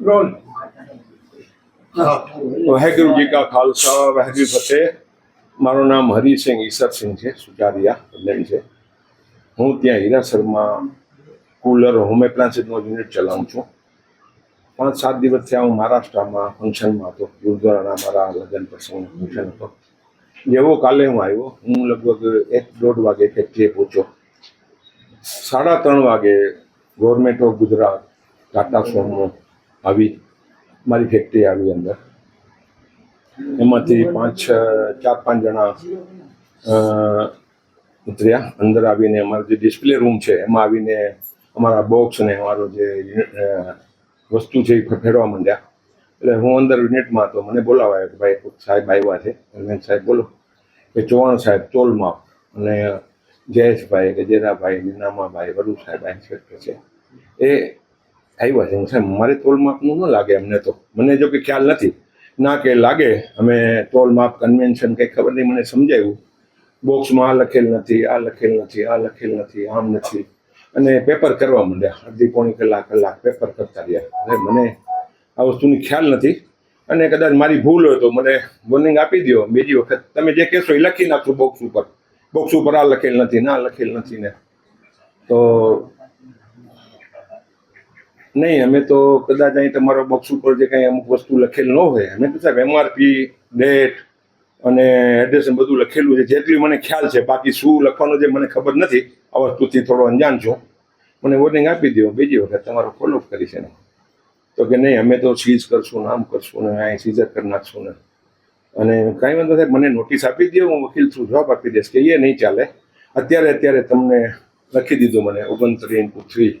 Role વાહેગુરુ જી કા ખાલસા વાહેગુરુ ફતેહ મારું નામ હરિસિંહ ઈસરસિંહ છે સુચારિયા પ્રેમ છે હું ત્યાં હીરાસરમાં કુલર હોમ એપ્લાયન્સીસનો યુનિટ ચલાવું છું પાંચ સાત દિવસ થયા હું મહારાષ્ટ્રમાં ફંક્શનમાં હતો ગુરુદ્વારાના મારા લગ્ન પ્રસંગનો ફંક્શન હતો જેવો કાલે હું આવ્યો હું લગભગ એક દોઢ વાગે ફેક્ટરીએ પહોંચ્યો। સાડા ત્રણ વાગે government of Gujarat Tata Sumo આવી મારી ફેક્ટરી આવી અંદર. એમાંથી પાંચ ચાર, પાંચ જણા ઉતર્યા. અંદર આવીને અમારો જે ડિસ્પ્લે રૂમ છે, એમાં આવીને અમારા બોક્સ ને અમારો જે વસ્તુ છે એ ફેરવા માંડ્યા. એટલે હું અંદર યુનિટમાં હતો. મને બોલાવાયો કે ભાઈ, સાહેબ આવ્યા છે. અરવિંદ સાહેબ, બોલો. કે ચૌહાણ સાહેબ ચોલમાં અને જયેશભાઈ ગજેરાભાઈ નીનામાભાઈ વરુ સાહેબ આ છે. એ આવ્યા છે. સાહેબ, મારે તોલ માપનું ન લાગે અમને તો. મને જો કે ખ્યાલ નથી. ના કે લાગે. અમે તોલ માપ કન્વેન્શન કંઈ ખબર નહીં. મને સમજાયું. બોક્સમાં આ લખેલ નથી, આ લખેલ નથી, આ લખેલ નથી, આમ નથી. અને પેપર કરવા માંડ્યા. અડધી પોણી કલાક કલાક પેપર કરતા રહ્યા. હવે મને આ વસ્તુની ખ્યાલ નથી. અને કદાચ મારી ભૂલ હોય તો મને વોર્નિંગ આપી દો બીજી વખત તમે જે કહેશો એ લખી નાખશો બોક્સ ઉપર. બોક્સ ઉપર આ લખેલ નથી ના લખેલ નથી ને. તો નહીં, અમે તો કદાચ અહીં તમારો બોક્સ ઉપર જે કંઈ અમુક વસ્તુ લખેલ ન હોય. અમે તો સાહેબ એમઆરપી ડેટ અને એડ્રેસ બધું લખેલું છે. જેટલી મને ખ્યાલ છે, બાકી શું લખવાનું જે મને ખબર નથી. આ વસ્તુથી થોડો અંજાન છું. મને વોર્નિંગ આપી દો બીજી વખત તમારો ફોલોઅપ કરીશ એને તો કે નહીં, અમે તો સીઝ કરશું નામ કરશું ને, અહીં સીઝર કરી નાખશું ને. અને કાંઈ વાંધો સાહેબ, મને નોટિસ આપી દો હું વકીલ થ્રુ જવાબ આપી દઈશ. કે એ નહીં ચાલે. અત્યારે અત્યારે તમને લખી દીધું મને. ઓગણત્રીસ ઇન્ટુ થ્રી.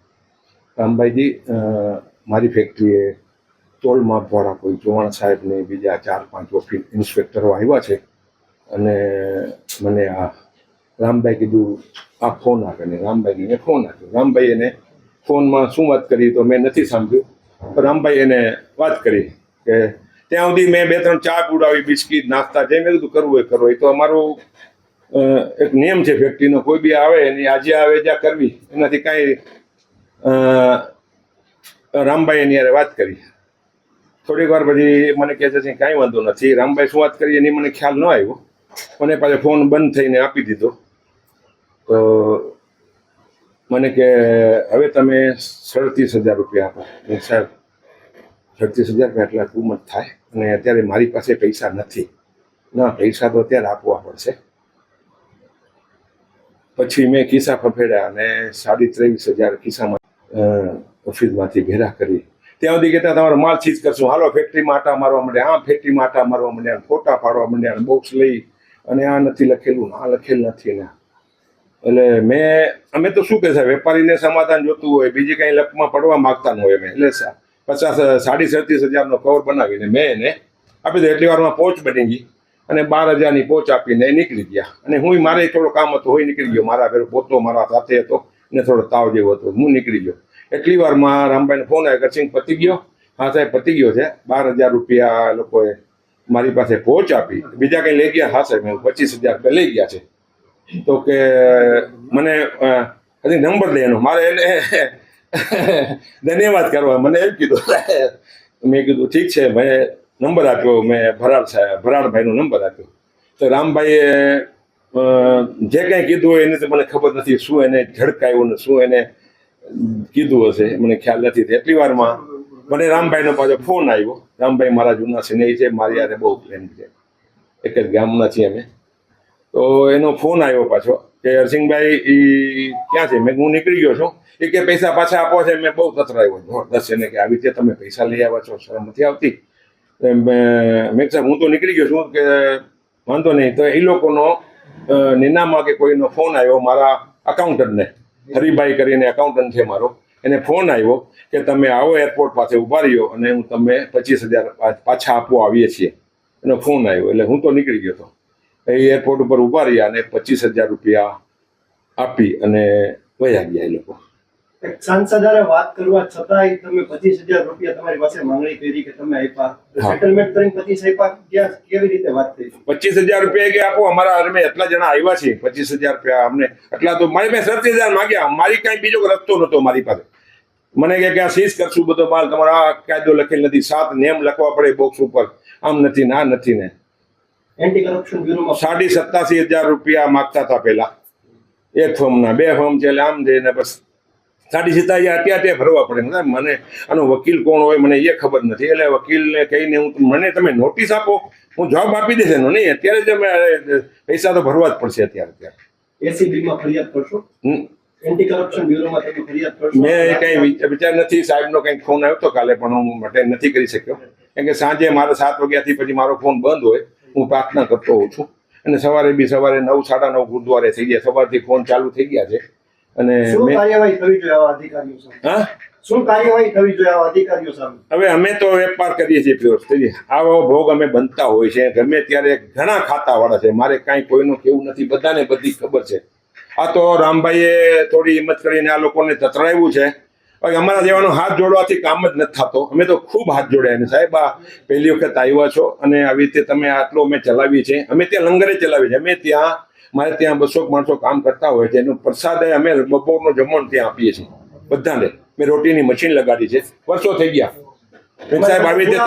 રામભાઈજી મારી ફેક્ટરીએ તોલ માપવાળા કોઈ ચૌહાણ સાહેબને બીજા ચાર પાંચ ઓફિસ ઇન્સ્પેક્ટરો આવ્યા છે. અને મને આ રામભાઈ કીધું, આ ફોન આપે ને. રામભાઈને ફોન આપ્યો. રામભાઈ એને ફોનમાં શું વાત કરી તો મેં નથી સાંભળ્યું. રામભાઈ એને વાત કરી કે ત્યાં સુધી મેં બે ત્રણ ચા પીવડાવી, બિસ્કીટ, નાસ્તા જે મેં કીધું કરવું એ કરો. એ તો અમારો એક નિયમ છે ફેક્ટરીનો કોઈ બી આવે, એની આજે આવે, જ્યાં કરવી, એનાથી કાંઈ રામભાઈ એની યારે વાત કરી. થોડીક વાર પછી મને કહે છે કાંઈ વાંધો નથી. રામભાઈ શું વાત કરી એની મને ખ્યાલ ન આવ્યો. મને પાછો ફોન બંધ થઈને આપી દીધો. તો મને કે, હવે તમે સડત્રીસ હજાર રૂપિયા આપો. સાહેબ, સડત્રીસ હજાર રૂપિયા એટલા કિંમત થાય. અને અત્યારે મારી પાસે પૈસા નથી. ના, પૈસા તો અત્યારે આપવા પડશે. પછી મેં ખિસ્સા ફફેડ્યા અને સાડી ત્રેવીસ હજાર ખિસ્સામાં ઓફિસમાંથી ભેરા કરી. ત્યાં સુધી કહેતા, તમારો માલ ચીજ કરશું. હાલો ફેક્ટરીમાં આટા મારવા માંડ્યા. આમ ફેક્ટરીમાં આટા મારવા માંડ્યા. ફોટા પાડવા માંડ્યા. બોક્સ લઈ. અને આ નથી લખેલું. આ લખેલ નથી ને એટલે મેં, અમે તો શું કહે છે વેપારીને સમાધાન જોતું હોય, બીજી કંઈ લખમાં પડવા માગતા ન હોય અમે. એટલે પચાસ, સાડી સડત્રીસ હજારનો કવર બનાવીને મેં એને આપી દે એટલી વારમાં પહોંચ બની ગઈ. અને બાર હજારની પહોંચ આપીને નીકળી ગયા. અને હું મારે થોડો કામ હતો, હોય નીકળી ગયો. મારા ઘરે પોતો મારા સાથે હતો. ને થોડો તાવ જેવો હતો. હું નીકળી ગયો. એટલી વારમાં રામભાઈને ફોન આવ્યો કે સિંહ પતી ગયો? હા સાહેબ, પતી ગયો છે. બાર હજાર રૂપિયા લોકોએ મારી પાસે પહોંચ આપી. બીજા કંઈ લઈ ગયા? હા સાહેબ પચીસ હજાર રૂપિયા લઈ ગયા છે. તો કે, મને હજી નંબર દે એનો મારે એને ધન્યવાદ કરવા. મને એમ કીધું મેં કીધું, ઠીક છે, મેં નંબર આપ્યો. મેં ભરાડ સાહેબ, ભરાડભાઈનો નંબર આપ્યો. તો રામભાઈએ જે કાંઈ કીધું હોય એની તો મને ખબર નથી શું એને ઝડકાયું ને શું એને કીધું હશે મને ખ્યાલ નથી. એટલી વારમાં મને રામભાઈનો પાછો ફોન આવ્યો. રામભાઈ મારા જૂના સ્નેહી છે મારી યારે બહુ પ્રેમ છે. એક જ ગામના છીએ અમે. તો એનો ફોન આવ્યો પાછો કે હરસિંહભાઈ એ ક્યાં છે? મેં હું નીકળી ગયો છું. એ કે પૈસા પાછા આપો છે. મેં બહુ તતરાયો દસ એને કે આવી રીતે તમે પૈસા લઈ આવ્યા છો શરમ નથી આવતી. મેં કીધું, હું તો નીકળી ગયો છું. કે વાંધો નહીં. તો એ લોકોનો નીનામાં કે કોઈનો ફોન આવ્યો મારા અકાઉન્ટન્ટને હરિભાઈ કરીને એકાઉન્ટન્ટ છે મારો, એને ફોન આવ્યો કે તમે આવો એરપોર્ટ પાસે ઊભા રહ્યો અને હું તમે પચીસ હજાર પાછા આપવા આવીએ છીએ. એનો ફોન આવ્યો, એટલે હું તો નીકળી ગયો હતો. એ એરપોર્ટ ઉપર ઊભા રહ્યા અને પચીસ હજાર રૂપિયા આપી અને વયા ગયા એ લોકો. સાંસદ વાત કરવા છતાંય તમે પચીસ હજાર રૂપિયા તમારી પાસે માંગણી કરી કે તમે આપ્યા. સેટલમેન્ટ કરીને પચીસ આપ્યા ક્યાં કેવી રીતે વાત થઈ? પચીસ હજાર રૂપિયા કે આપો? અમારા અમે એટલા જણા આવ્યા છે પચીસ હજાર રૂપિયા અમને. એટલા તો મારી પાસે સત્તર હજાર માંગ્યા. મારી કાંઈ બીજો રસ્તો નહોતો મારી પાસે. મને કે આ સીઝ કરશું બધો માલ. તમારો આ કાયદો લખેલ નથી. સાત નેમ લખવા પડે બોક્સ ઉપર. આમ નથી ને આ નથી ને. એન્ટી કરપ્શન બ્યુરોમાં સાડી સત્તાસી હજાર રૂપિયા માગતા હતા પહેલા. એક ફોર્મના બે ફોર્મ છે એટલે આમ જઈને બસ. સાડી સિત્તાસી અત્યારે ત્યાં ભરવા પડે. મને આનો વકીલ કોણ હોય મને એ ખબર નથી. એટલે વકીલને કહીને હું મને તમે નોટિસ આપો. હું જવાબ આપી દઈશ એનો. નહીં અત્યારે જ અમે પૈસા તો ભરવા જ પડશે અત્યારે અત્યારે એસીબી ફરિયાદ કરશો? એન્ટી કરપ્શન બ્યુરોમાં તમે ફરિયાદ કરશો? મેં કંઈ વિચાર નથી. સાહેબનો કંઈક ફોન આવ્યો હતો કાલે પણ હું અટેન્ડ નથી કરી શક્યો. કેમ કે સાંજે મારે સાત વાગ્યાથી પછી મારો ફોન બંધ હોય. હું પ્રાર્થના કરતો હોઉં છું. અને સવારે બી સવારે નવ સાડા નવ ગુરુદ્વારે થઈ ગયા સવારથી ફોન ચાલુ થઈ ગયા છે. અને શું કાર્યવાહી થવી જોઈએ આવા અધિકારીઓ સામે? હા? શું કાર્યવાહી થવી જોઈએ આવા અધિકારીઓ સામે? હવે અમે તો વેપાર કરીએ છીએ પ્યોર આવો ભોગ અમે બનતા હોય છે. ગમે ત્યારે ઘણા ખાતાવાળા છે. મારે કાંઈ કોઈનું કેવું નથી. બધાને બધી ખબર છે. આ તો રામભાઈએ થોડી હિંમત કરીને આ લોકોને તતરાવ્યું છે. હવે અમારા જેવાનો હાથ જોડવાથી કામ જ નથી થતો. અમે તો ખૂબ હાથ જોડ્યા ને સાહેબ આ પહેલી વખત આવ્યા છો અને આવી રીતે તમે આટલો અમે ચલાવીએ છીએ. અમે ત્યાં લંગરે ચલાવીએ છીએ. અમે ત્યાં મારે ત્યાં બસો માણસો કામ કરતા હોય છે એનો પ્રસાદ અમે બપોરનો જમણ ત્યાં આપીએ છીએ બધાને. મેં રોટીની મશીન લગાડી છે. વર્ષો થઈ ગયા. સાહેબ આવી રીતે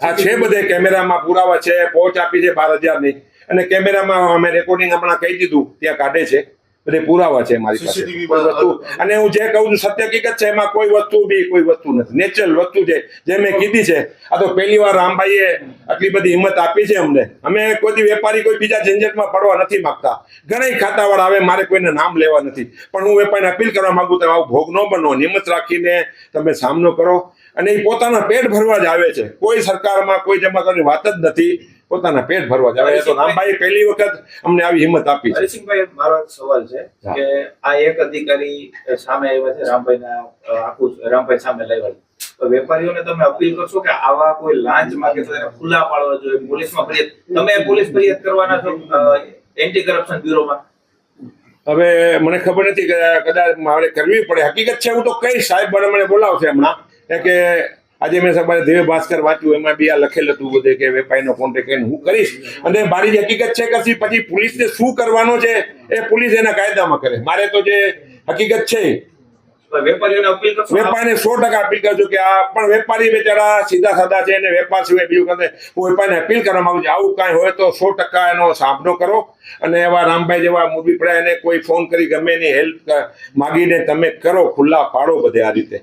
આ છે? બધે? કેમેરામાં પુરાવા છે પહોંચ આપી છે બાર હજારની. અને કેમેરામાં અમે રેકોર્ડિંગ હમણાં કહી દીધું ત્યાં કાઢે છે. બધે પુરાવા છે મારી પાસે. કોઈ વસ્તુ. અને હું જે કહું છું સત્ય હકીકત છે એમાં કોઈ વસ્તુ બી કોઈ વસ્તુ નથી. નેચરલ વસ્તુ છે. જે મેં કીધી છે આ તો પહેલી વાર રામભાઈએ આટલી બધી હિંમત આપી છે અમને. અમે કોઈ વેપારી કોઈ બીજા ઝંઝટમાં પડવા નથી માંગતા. ઘણા ખાતાવાળા આવે મારે કોઈને નામ લેવા નથી. પણ હું વેપારીને અપીલ કરવા માંગુ તમે આવું ભોગ ન બનો. નિમત રાખીને તમે સામનો કરો. અને એ પોતાના પેટ ભરવા જ આવે છે. કોઈ સરકારમાં કોઈ જમા કરવાની વાત જ નથી. પોતાના પેટ ભરવા જાવે તો રામભાઈ પહેલી વખત અમને આવી હિંમત આપી છે. હરિસિંહભાઈ મારો એક સવાલ છે કે આ એક અધિકારી સામે આવ્યા છે રામભાઈના આખું રામભાઈ સામે લાવ્યા તો વેપારીઓને તમે અપીલ કરશો કે આવા કોઈ લાંચ માંગે તો એને ખુલ્લા પાડવા જોઈએ પોલીસમાં ફરિયાદ તમે પોલીસ ફરિયાદ કરવાના છો એન્ટી કરપ્શન બ્યુરોમાં? હવે મને ખબર નથી કે કદાચ મારે કરવી પડે. હકીકત છે હું તો કઈ સાહેબ મને મને બોલાવશે હમણાં. કે આજે મેં સવારે દિવ્ય ભાસ્કર વાંચ્યું એમાં બી આ લખેલ હતું બધે કે વેપારીનો કોન્ટેક્ટ કરીને હું કરીશ. અને મારી હકીકત છે કે પછી પોલીસને શું કરવાનો છે એ પોલીસ એના કાયદામાં કરે. મારે તો જે હકીકત છે વેપારીને સો ટકા અપીલ કરજો કે આ પણ વેપારી બેચારા સીધા સાદા છે અને વેપાર સિવાય બીજું કરે હું વેપારીને અપીલ કરવા માંગુ છું આવું કાંઈ હોય તો સો ટકા એનો સામનો કરો. અને એવા રામભાઈ જેવા મૂવી પડ્યા એને કોઈ ફોન કરી ગમે એની હેલ્પ માગીને તમે કરો ખુલ્લા પાડો બધે આ રીતે.